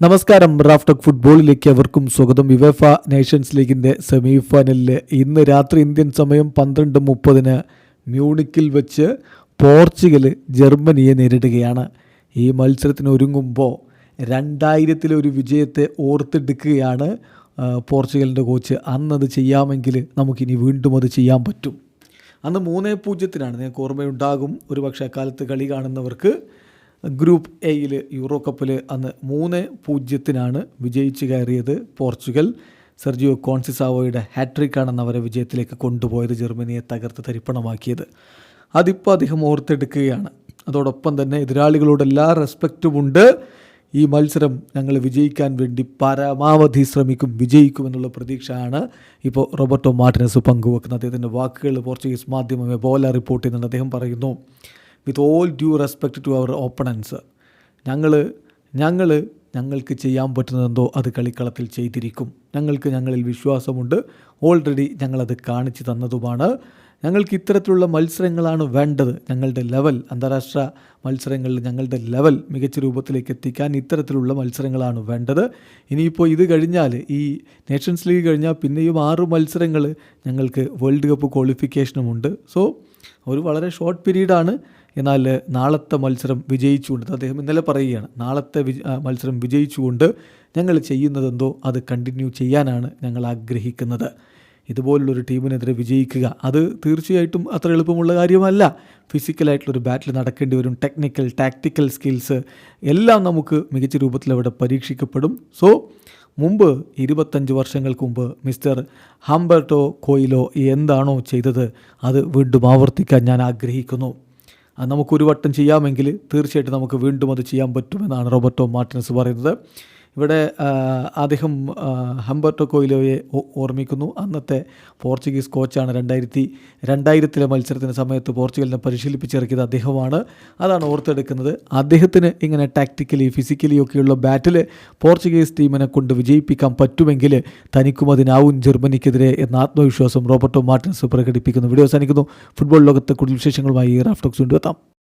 നമസ്കാരം. റാഫ്ടക് ഫുട്ബോളിലേക്ക് അവർക്കും സ്വാഗതം. വിവേഫ നേഷൻസ് ലീഗിന്റെ സെമി ഫൈനലിൽ ഇന്ന് രാത്രി ഇന്ത്യൻ സമയം പന്ത്രണ്ട് മുപ്പതിന് മ്യൂണിക്കിൽ വെച്ച് പോർച്ചുഗൽ ജർമ്മനിയെ നേരിടുകയാണ്. ഈ മത്സരത്തിന് ഒരുങ്ങുമ്പോൾ രണ്ടായിരത്തിലെ ഒരു വിജയത്തെ ഓർത്തെടുക്കുകയാണ് പോർച്ചുഗലിന്റെ കോച്ച്. അന്നത് ചെയ്യാമെങ്കിൽ നമുക്കിനി വീണ്ടും അത് ചെയ്യാൻ പറ്റും. അന്ന് മൂന്നേ പൂജ്യത്തിനാണ് നിങ്ങൾക്ക് ഓർമ്മയുണ്ടാകും. ഒരു പക്ഷേ അക്കാലത്ത് കളി കാണുന്നവർക്ക് ഗ്രൂപ്പ് എയിൽ യൂറോ കപ്പിൽ അന്ന് മൂന്ന് പൂജ്യത്തിനാണ് വിജയിച്ചു കയറിയത് പോർച്ചുഗൽ. സെർജിയോ കോൺസിസാവോയുടെ ഹാട്രിക്കാണെന്ന് അവരെ വിജയത്തിലേക്ക് കൊണ്ടുപോയത് ജർമ്മനിയെ തകർത്ത് തരിപ്പണമാക്കിയത്. അതിപ്പോൾ അദ്ദേഹം ഓർത്തെടുക്കുകയാണ്. അതോടൊപ്പം തന്നെ എതിരാളികളോട് എല്ലാ റെസ്പെക്റ്റും ഉണ്ട്. ഈ മത്സരം ഞങ്ങൾ വിജയിക്കാൻ വേണ്ടി പരമാവധി ശ്രമിക്കും വിജയിക്കുമെന്നുള്ള പ്രതീക്ഷയാണ് ഇപ്പോൾ റോബർട്ടോ മാർട്ടിനസ് പങ്കുവെക്കുന്നത്. അദ്ദേഹത്തിന്റെ വാക്കുകൾ പോർച്ചുഗീസ് മാധ്യമമേ പോലെ റിപ്പോർട്ട് ചെയ്യുന്നുണ്ട്. അദ്ദേഹം പറയുന്നു with all due respect to our opponents ഞങ്ങൾ ഞങ്ങൾ ഞങ്ങൾക്ക് ചെയ്യാൻ പറ്റുന്നതെന്തോ അത് കളിക്കളത്തിൽ ചെയ്തിരിക്കും. ഞങ്ങൾക്ക് ഞങ്ങളിൽ വിശ്വാസമുണ്ട്. ഓൾറെഡി ഞങ്ങളത് കാണിച്ചു തന്നതുമാണ്. ഞങ്ങൾക്ക് ഇത്തരത്തിലുള്ള മത്സരങ്ങളാണ് വേണ്ടത്. ഞങ്ങളുടെ ലെവൽ അന്താരാഷ്ട്ര മത്സരങ്ങളിൽ ഞങ്ങളുടെ ലെവൽ മികച്ച രൂപത്തിലേക്ക് എത്തിക്കാൻ ഇത്തരത്തിലുള്ള മത്സരങ്ങളാണ് വേണ്ടത്. ഇനിയിപ്പോൾ ഇത് കഴിഞ്ഞാൽ ഈ നേഷൻസ് ലീഗ് കഴിഞ്ഞാൽ പിന്നെയും ആറ് മത്സരങ്ങൾ ഞങ്ങൾക്ക് വേൾഡ് കപ്പ് ക്വാളിഫിക്കേഷനുമുണ്ട് സോ ഒരു വളരെ ഷോർട്ട് പീരീഡാണ് എന്നാൽ നാളത്തെ മത്സരം വിജയിച്ചുകൊണ്ട് അദ്ദേഹം ഇന്നലെ പറയുകയാണ് നാളത്തെ മത്സരം വിജയിച്ചുകൊണ്ട് ഞങ്ങൾ ചെയ്യുന്നതെന്തോ അത് കണ്ടിന്യൂ ചെയ്യാനാണ് ഞങ്ങൾ ആഗ്രഹിക്കുന്നത്. ഇതുപോലുള്ളൊരു ടീമിനെതിരെ വിജയിക്കുക അത് തീർച്ചയായിട്ടും അത്ര എളുപ്പമുള്ള കാര്യമല്ല. ഫിസിക്കലായിട്ടുള്ളൊരു ബാറ്റിൽ നടക്കേണ്ടി വരും ടെക്നിക്കൽ ടാക്ടിക്കൽ സ്കിൽസ് എല്ലാം നമുക്ക് മികച്ച രൂപത്തിൽ അവിടെ പരീക്ഷിക്കപ്പെടും. സോ മുമ്പ് ഇരുപത്തഞ്ച് വർഷങ്ങൾക്ക് മുമ്പ് മിസ്റ്റർ ഹംബർട്ടോ കോയിലോ എന്താണോ ചെയ്തത് അത് വീണ്ടും ആവർത്തിക്കാൻ ഞാൻ ആഗ്രഹിക്കുന്നു. നമുക്കൊരു വട്ടം ചെയ്യാമെങ്കിൽ തീർച്ചയായിട്ടും നമുക്ക് വീണ്ടും അത് ചെയ്യാൻ പറ്റുമെന്നാണ് റോബർട്ടോ മാർട്ടിനസ് പറയുന്നത്. ഇവിടെ അദ്ദേഹം ഹംബർട്ടോ കോയിലോയെ ഓർമ്മിക്കുന്നു. അന്നത്തെ പോർച്ചുഗീസ് കോച്ചാണ് രണ്ടായിരത്തി രണ്ടായിരത്തിലെ മത്സരത്തിന് സമയത്ത് പോർച്ചുഗലിനെ പരിശീലിപ്പിച്ചിറക്കിയത് അദ്ദേഹമാണ്. അതാണ് ഓർത്തെടുക്കുന്നത്. അദ്ദേഹത്തിന് ഇങ്ങനെ ടാക്ടിക്കലി ഫിസിക്കലി ഒക്കെയുള്ള ബാറ്റിൽ പോർച്ചുഗീസ് ടീമിനെ കൊണ്ട് വിജയിപ്പിക്കാൻ പറ്റുമെങ്കിൽ തനിക്കും അതിനാവും ജർമ്മനിക്കെതിരെ എന്ന ആത്മവിശ്വാസം റോബർട്ടോ മാർട്ടിൻസ് പ്രകടിപ്പിക്കുന്നു. വീഡിയോ അവസാനിക്കുന്നു. ഫുട്ബോൾ ലോകത്തെ കൂടുതൽ വിശേഷങ്ങളുമായി റാഫ്റ്റോക്സ് കൊണ്ടുവെത്താം